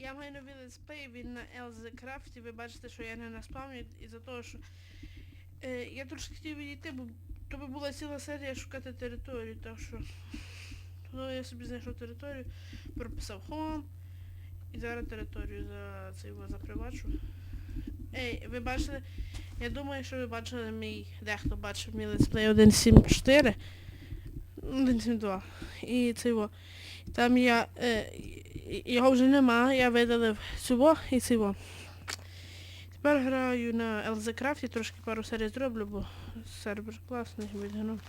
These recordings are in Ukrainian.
Я маю новий летсплей, він на LZ Craft, ви бачите, що я не на спамі, із-за того, що е, я трошки хотів відійти, бо то би була ціла серія шукати територію, так що ну, я собі знайшов територію, прописав home, і зараз територію за це його запривачу. Ей, ви бачили, я думаю, що ви бачили мій, дехто бачив мій летсплей 1.7.4, 1.7.2, і це його. Там я, е, його вже нема, я видалив цього і цього. Тепер граю на LZ Craft, трошки пару серій зроблю, бо сервер класний відгнув.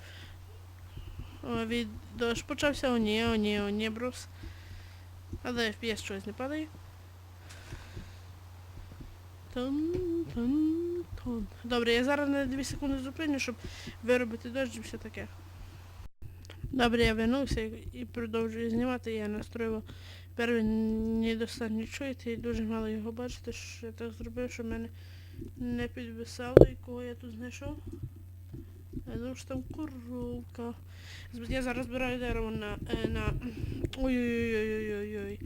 Від дощ почався, о ні, о ні, о ні, брус. Але FPS щось не падає. Тун, тун, тун. Добре, я зараз на 2 секунди зупиню, щоб виробити дощ і все таке. Добре, я вернувся і продовжую знімати. Я настроював первий недостатньо чуєте і дуже мало його бачите, що я так зробив, що мене не підвисало і кого я тут знайшов. Я що там коровка. Я зараз збираю дерево на... е, на... Ой-ой-ой-ой-ой-ой.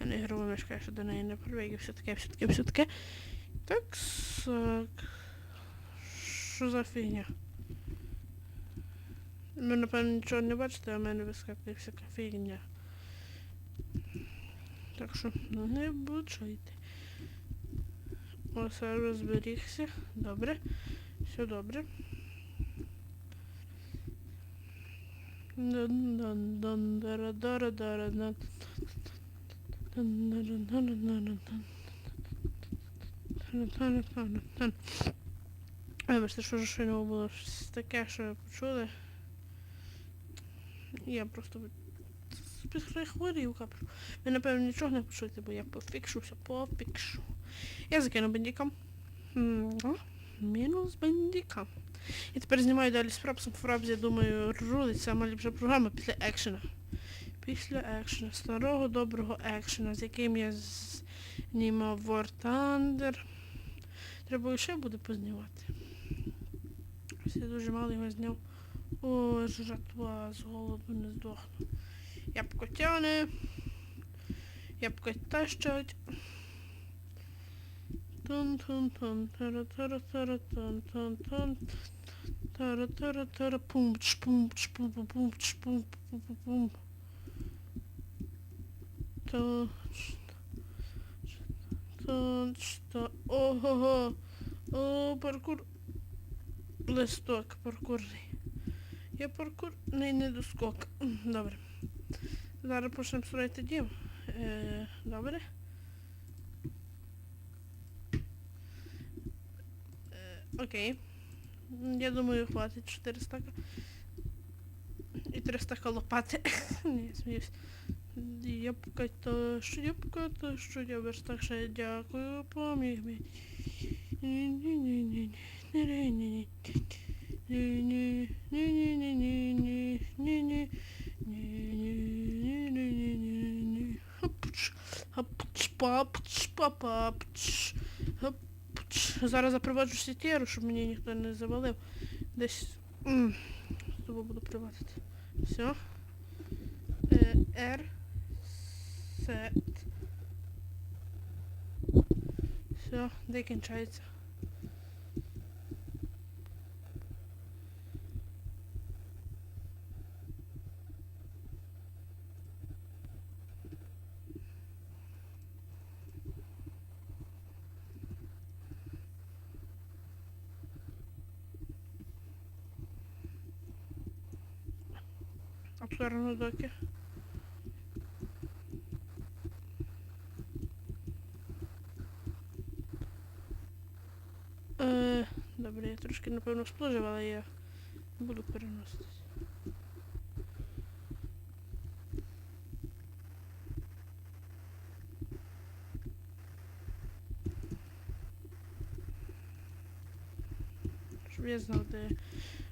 Я не грова мешка, ще до неї не і все таке, все таке, все таке. Так, сак. Що за фігня? Ви, напевно, нічого не бачите, а в мене вискакує всяка фігня. Так що, ну не бучайте. О, сервер зберігся. Добре. Все добре. Дара дон. Вибачте, що ж щойно було щось таке, що ви почули. Я просто прихворів каплю. Ви, напевно, нічого не почуєте, бо я пофікшуся, пофікшу. Я закину о, Мінус бендікам. І тепер знімаю далі з Фрапсом. Фрапс, я думаю, рулить сама ліпша програма після екшена. Після екшена. Старого доброго екшена, з яким я знімав War Thunder. Треба ще буде познімати. Я дуже мало його зняв. О, жратва, з голоду не здохну. Ябко тяне. Ябко тащать. тун тун тун тара тара тара тун тун тун тара тара тара пум чш пум чш пум пум пум чш пум пум пум пум то то то ого о паркур листок паркурний я паркурний недоскок М, добре зараз почнемо строїти дім е, добре Е, Окей. Я думаю, хватить 4 стака. І 3 стака лопати. Ні, сміюсь. Ябка то що ябка то що я верстак ще дякую, поміг мені. Ні-ні-ні-ні. Ні-ні. Ні-ні-ні-ні. Ні-ні. Ні-ні-ні-ні-ні-ні. Зараз запроваджу сітєру, щоб мені ніхто не завалив. Десь. З тобою буду приватити. Все. R. Set. Все, де кінчається. Обсорено доки. Е, добре, я трошки напевно сплужив, але я буду переноситись. Я знав, де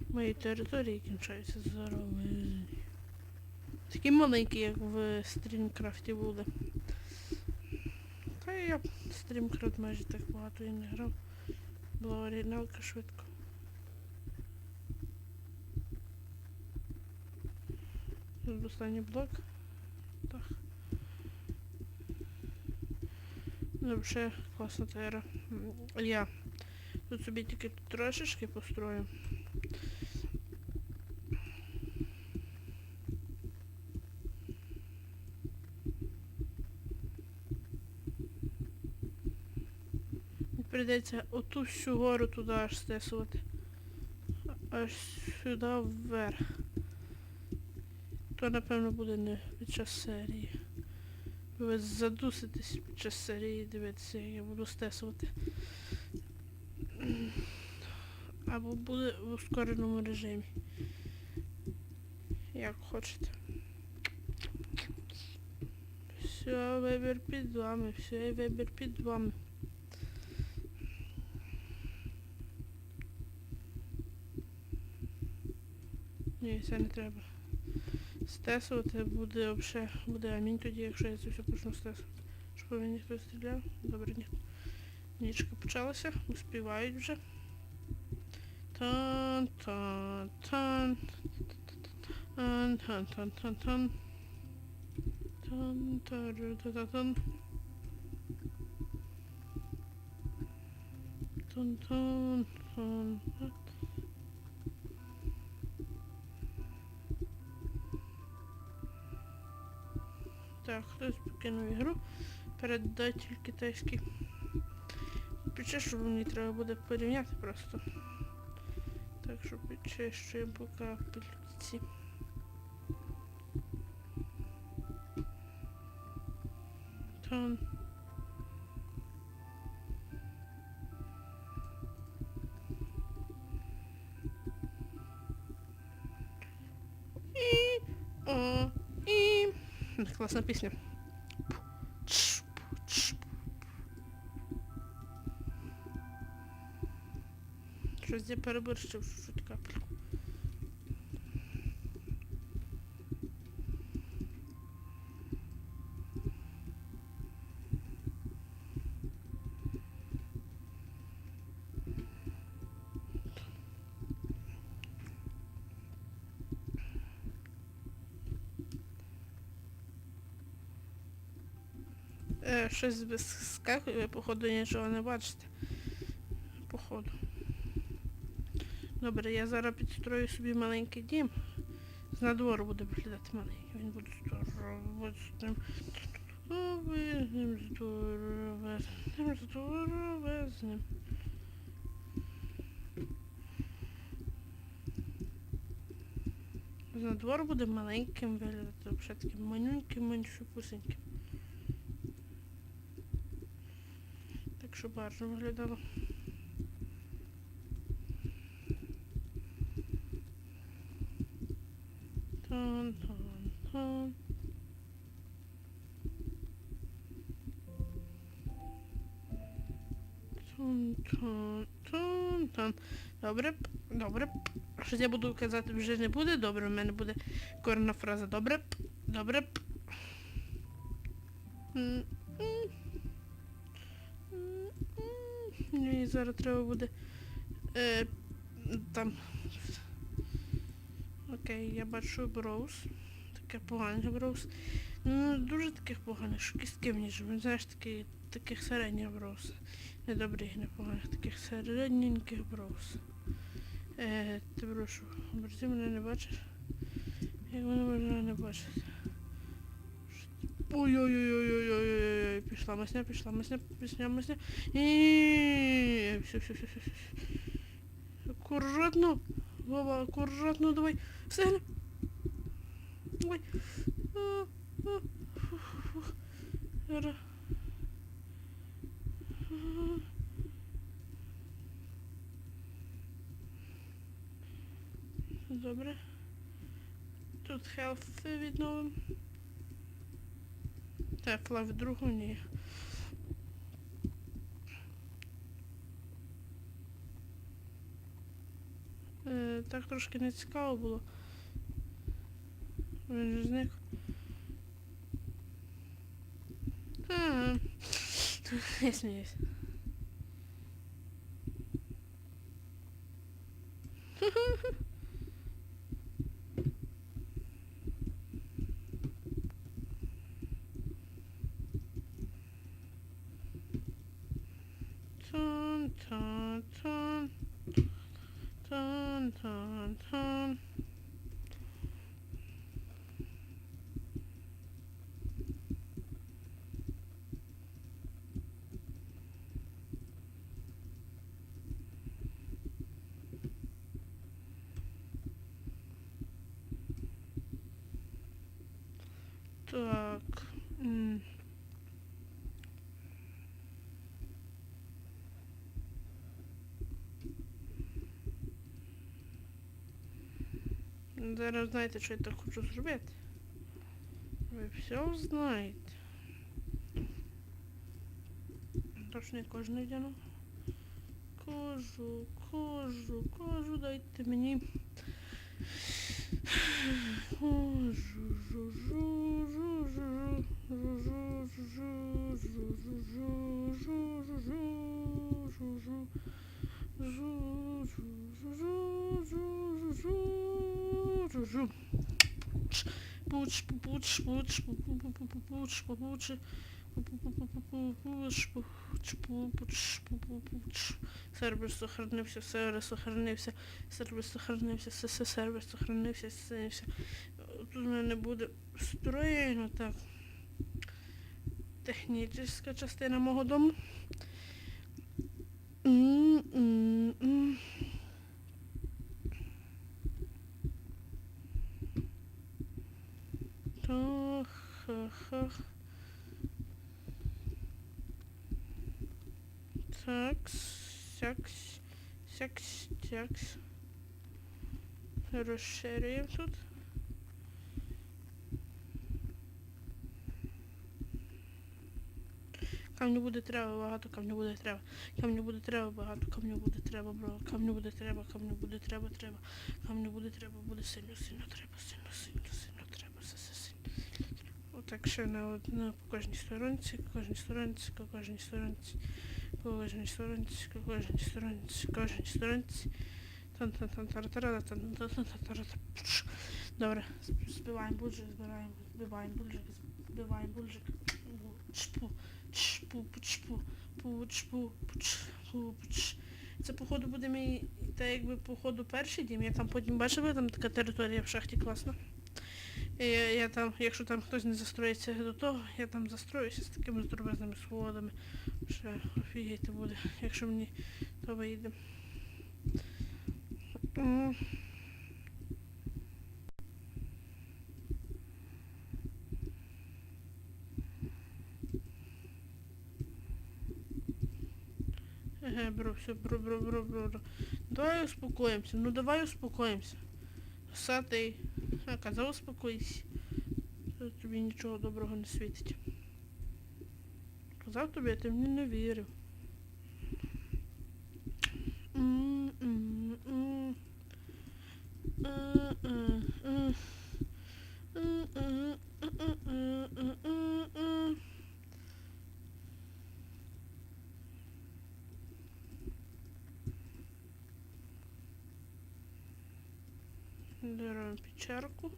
мої території кінчаються здорові. Такі маленькі, як в стрімкрафті були. Та я стрімкрафт майже так багато і не грав. Була оригіналка швидко. Тут останній блок. Так. Ну, взагалі класна тера. Я тут собі тільки трошечки построю. Прийдеться оту всю гору туди аж стесувати. Аж сюди вверх. То напевно буде не під час серії. Ви задуситесь під час серії дивитися, як я буду стесувати. Або буде в ускореному режимі. Як хочете. Все, вибір під вами, все, вибір під вами. Ні, це не треба. Стесувати буде взагалі, буде амінь тоді, якщо я це все почну стесувати. Щоб він ніхто стріляв. Добре, ні. Нічка почалася, успівають вже. Тан, тан, тан. Тан, тан, тан, тан, тан. Тан, тару, та, та, тан. Тан, тан, тан, тан. Так, хтось покинув ігру. Передатель китайський. Що мені треба буде порівняти просто. Так що підчищуємо поки апельці. Тон. Класна пісня. Щось я переборщив Е, щось вискакує, ви, походу нічого не бачите. Походу. Добре, я зараз підстрою собі маленький дім. З надвору буде виглядати маленький. Він буде здоровезним. Здоровезним, здоровезним, здоровезним. З надвору буде маленьким виглядати, взагалі таким манюньким, манюсюпусеньким. Так що гарно виглядало. Тан, тан, тан. Тан, тан, тан, тан. Добре, добре. Щось я буду казати вже не буде добре, у мене буде корна фраза. Добре, добре. Зараз треба буде е, там. Окей, я бачу броуз. Таке погане броуз. Ну, дуже таких поганих, що кістки мені живуть. Знаєш, такі, таких середніх броуз. Не добрих, не поганих, таких середненьких броуз. Е, ти прошу, борці мене не бачиш? Як мене можна не бачити? Ой-ой-ой-ой-ой-ой-ой. Пішла масня, пішла масня. мисня, мисня. І все, все, все, все, все. Аккуратно. Вова, аккуратно, давай. Встигни. Давай. Добре. Тут хелф відновимо. Тепла в другу ні. Е, так трошки не цікаво було. Він же зник. Я сміюсь. Так. м. Зараз знаєте, що я так хочу зробити. Ви все знаєте. Точно я кожу не вдяну. Кожу, кожу, кожу, дайте мені. Кожу, жу, Пуч, пуч, пуч, пуч, пуч, Сервер сохранився, сервер сохранився, сервер сохранився, се- се- сервер сохранився, се. Тут мене буде встроєно так. Технічна частина мого дому. Так, ха-ха. Так, сякс, сякс, сякс. Розширюємо тут. Камню буде треба, багато камню буде треба. Камню буде треба, багато камню буде треба, бро. Камню буде треба, камню буде треба, треба. Камню буде треба, буде сильно, сильно треба, сильно, сильно, сильно треба, все, все сильно. Отак ще на одну по кожній сторонці, кожній сторонці, кожній сторонці, по кожній сторонці, кожній сторонці, кожній сторонці. Добре, збиваємо буджик, збираємо, збиваємо буджик, збиваємо буджик. Чпу, Це походу буде мій, та якби походу перший дім. Я там потім бачила, там така територія в шахті класна. І я, я там, якщо там хтось не застроїться до того, я там застроюся з такими здоровезними сходами. Ще офігіти буде, якщо мені то вийде. М. Еге, бро, все, бро, бро, бро, бро, бро. Давай успокоимся, ну давай успокоимся. Сатий. А, казав успокойся. Тобі нічого доброго не світить. Казав тобі, а ти мені не вірив. М, печерку.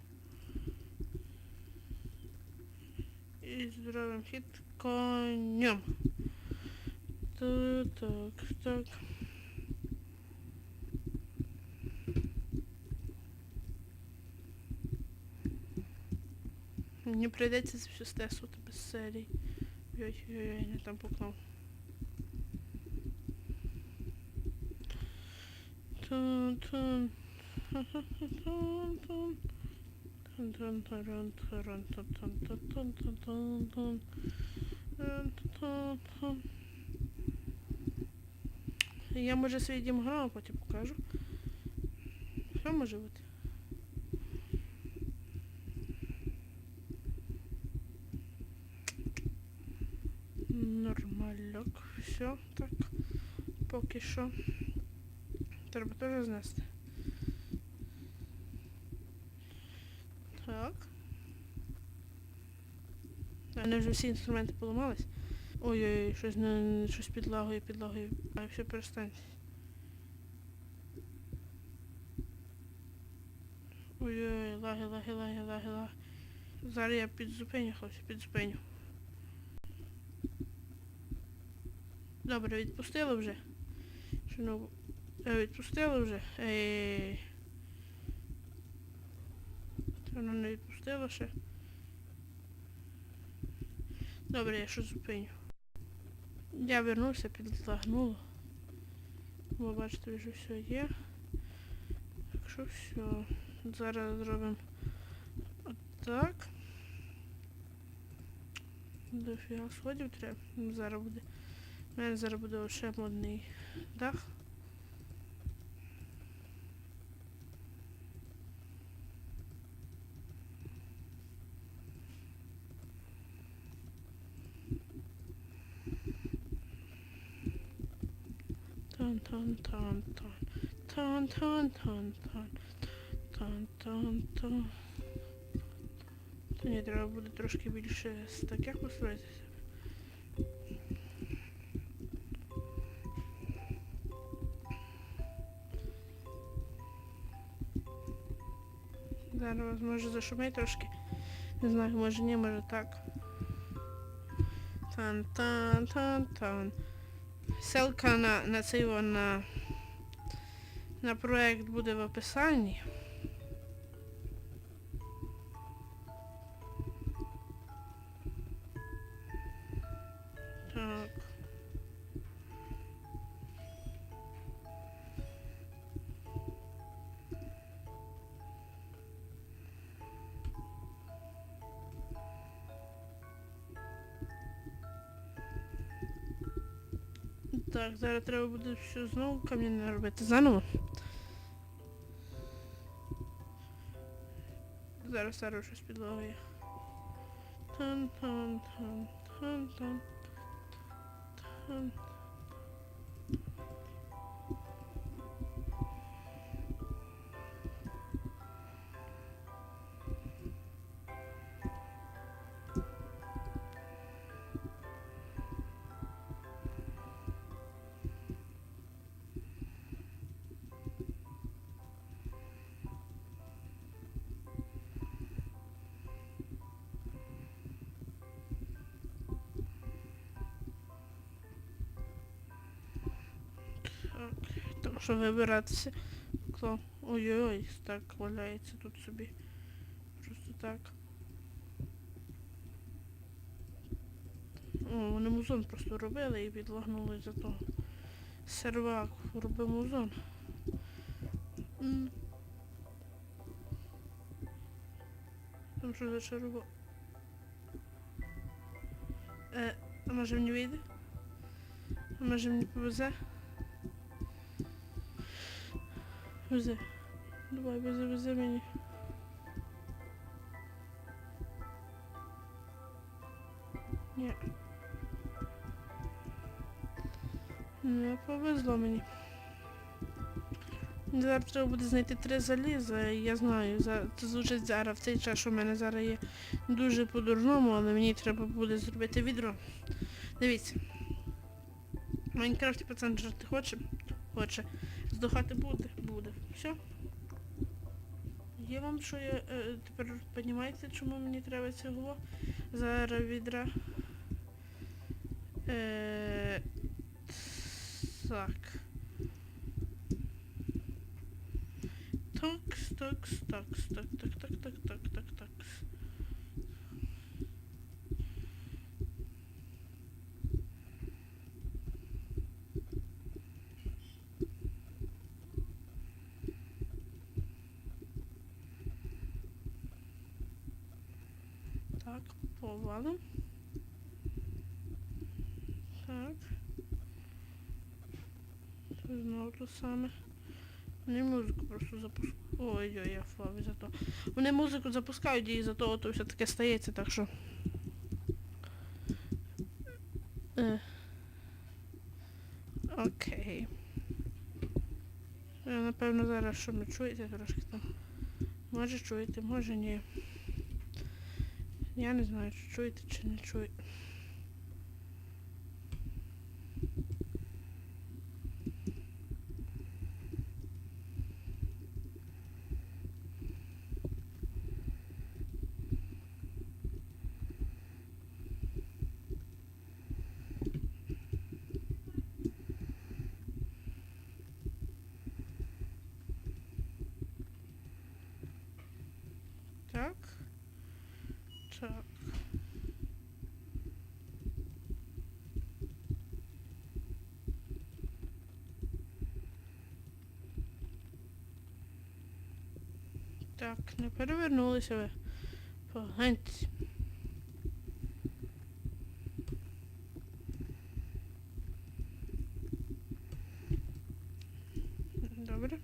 І зробимо хід конем. Так, так, так. Мені прийдеться це все стесувати без серій. Ой-ой-ой, не там пукнув. Тун-тун. Я може свій дім грав, а потім покажу. Що може бути? Нормальок. Все, так. Поки що. Треба теж знести. У мене вже всі інструменти поламались. Ой-ой, щось не щось підлагує, підлагує. А все перестань. Ой-ой, лаги, лаги, лаги, лаги, лаги. Зараз я підзупиню, хлопці, підзупиню. Добре, відпустило вже. Що ну, е, відпустило вже. Ей. Воно не відпустило ще. Добре, я що зупиню. Я вернувся, підлагнуло. Бо бачите, вже все є. Так що все. Зараз зробимо отак. Дофіга сходів треба. Зараз буде. У мене зараз буде ще модний дах. Тан тан тан тан тан тан тан тан тан тан тан Та ні, треба буде трошки більше з таких построїтися. Зараз може зашумить трошки. Не знаю, може ні, може так. Тан-тан-тан-тан. Ссылка на, на цей на, на проект буде в описанні. Так, зараз треба буде все знову кам'яне робити заново. Зараз зараз щось підлогою. Тан-тан-тан-тан-тан. Що вибиратися. Хто? Ой-ой-ой, так валяється тут собі. Просто так. О, вони музон просто робили і підлагнули за то. Сервак робив музон. Там що за черво? Е, а може мені вийде? А може мені повезе? Вези. Давай, вези, вези мені. Ні. Не повезло мені. Зараз треба буде знайти три заліза, я знаю, за, це звучить зараз в цей час, що в мене зараз є дуже по-дурному, але мені треба буде зробити відро. Дивіться. Майнкрафті пацан жити хоче? Хоче. Здохати буде? Буде. Все. Є вам що я е, тепер розумієте, чому мені треба цього зараз відра? Е, так. Такс, такс, так, так, так, так, так, так, так. Так, повалим. Так. Це знову те саме. Вони музику просто запускають. Ой-ой, я флаві за то. Вони музику запускають і за того то все таке стається, так що. Е. Окей. Е, Напевно, зараз що ми чуєте трошки там. Може чуєте, може ні. Я не знаю, чи чуєте чи не чуєте. Так, не перевернулися ви. Поганці. Добре.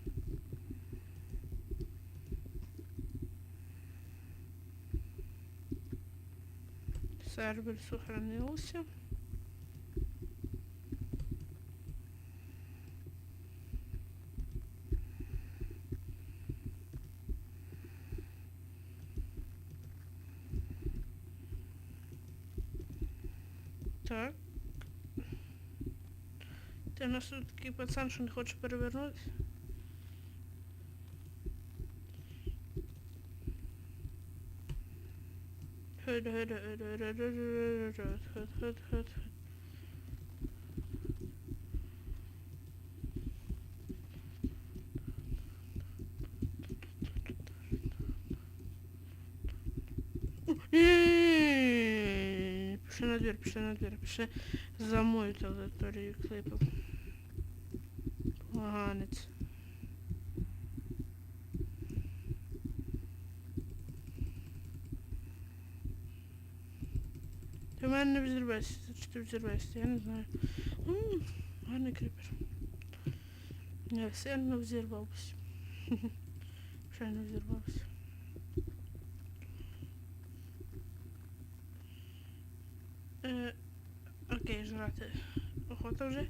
Сервер сохранился. Так. Ти у нас тут такий пацан, що не хоче перевернутися. Ні-ні-ні. Пішли на двір, пішли на двір, пішли за мою. Поганець. Ти в мене не взірвешся, чи ти взірвешся, я не знаю. М, Гарний кріпер. Я сильно взірвався. Ще не взірвався. Е, окей, жрати. Охота вже.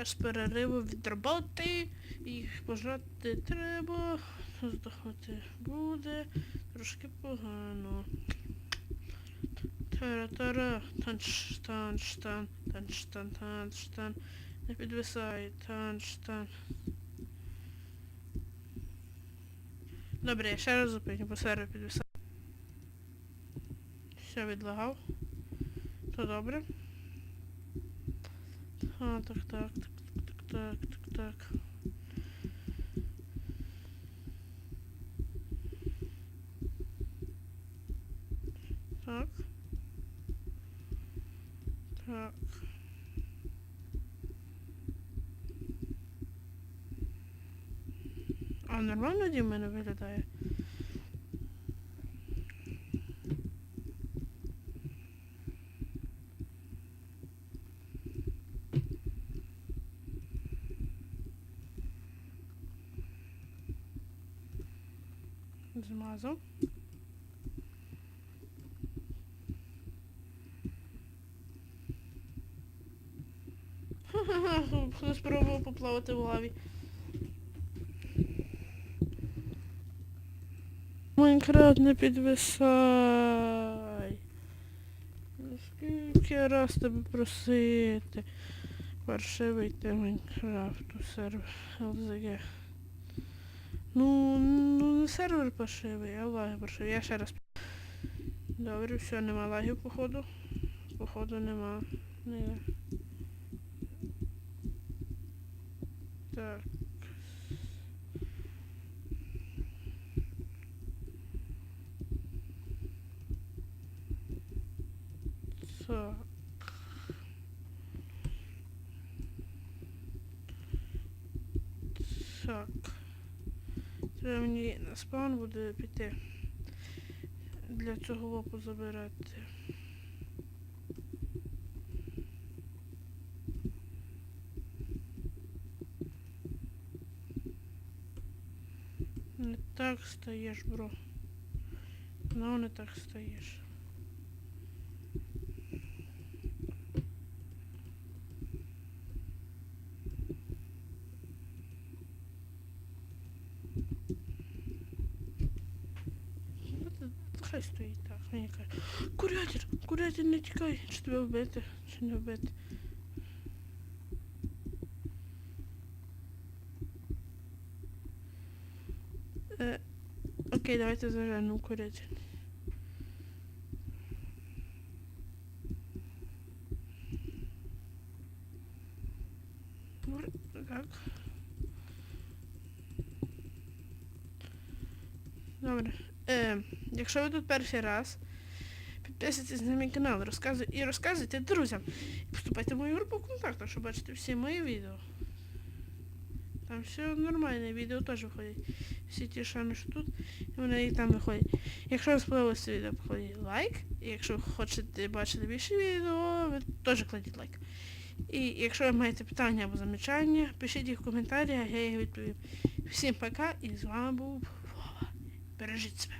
Час перериву від роботи. Їх пожрати треба. Здохнути буде. Трошки погано. Тара-тара. Танч, танч, тан, танч, тан, танч, тан. Не підвисай. Танч, тан. Добре, я ще раз зупиню, бо сервер підвисає. Все відлагав. То добре. А, так, так, так, так, так, так, так. А нормально дім мене виглядає? Хто спробував поплавати в лаві. Майнкрафт не підвисай. Скільки раз тебе просити? Паршивий ти Майнкрафту сервер LZG. Ну, ну не сервер паршивий, а лаги паршиві. Я ще раз. Добре, все, нема лагів, походу. Походу нема. Не. Так. Так. Так. Треба мені на спаун буде піти. Для цього лопу забирати. так стаєш, бро. Ну, не так стаєш. Ну, це Хай стоїть так, мені каже. Курятір, курятір, не тікай, чи тебе вбити, чи не вбити. Давайте зажаримо курятір. Добре, Так. Добре. Е, якщо ви тут перший раз, підписуйтесь на мій канал розказуй, і розказуйте друзям. І вступайте в мою групу контакту, щоб бачити всі мої відео. Там все нормальне, відео теж виходять. Всі ті шани, що тут, і вони і там виходять. Якщо вам сподобалося це відео, покладіть лайк. І якщо хочете бачити більше відео, ви теж кладіть лайк. І якщо ви маєте питання або замічання, пишіть їх в коментарях, я їх відповім. Всім пока і з вами був Вова. Бережіть себе.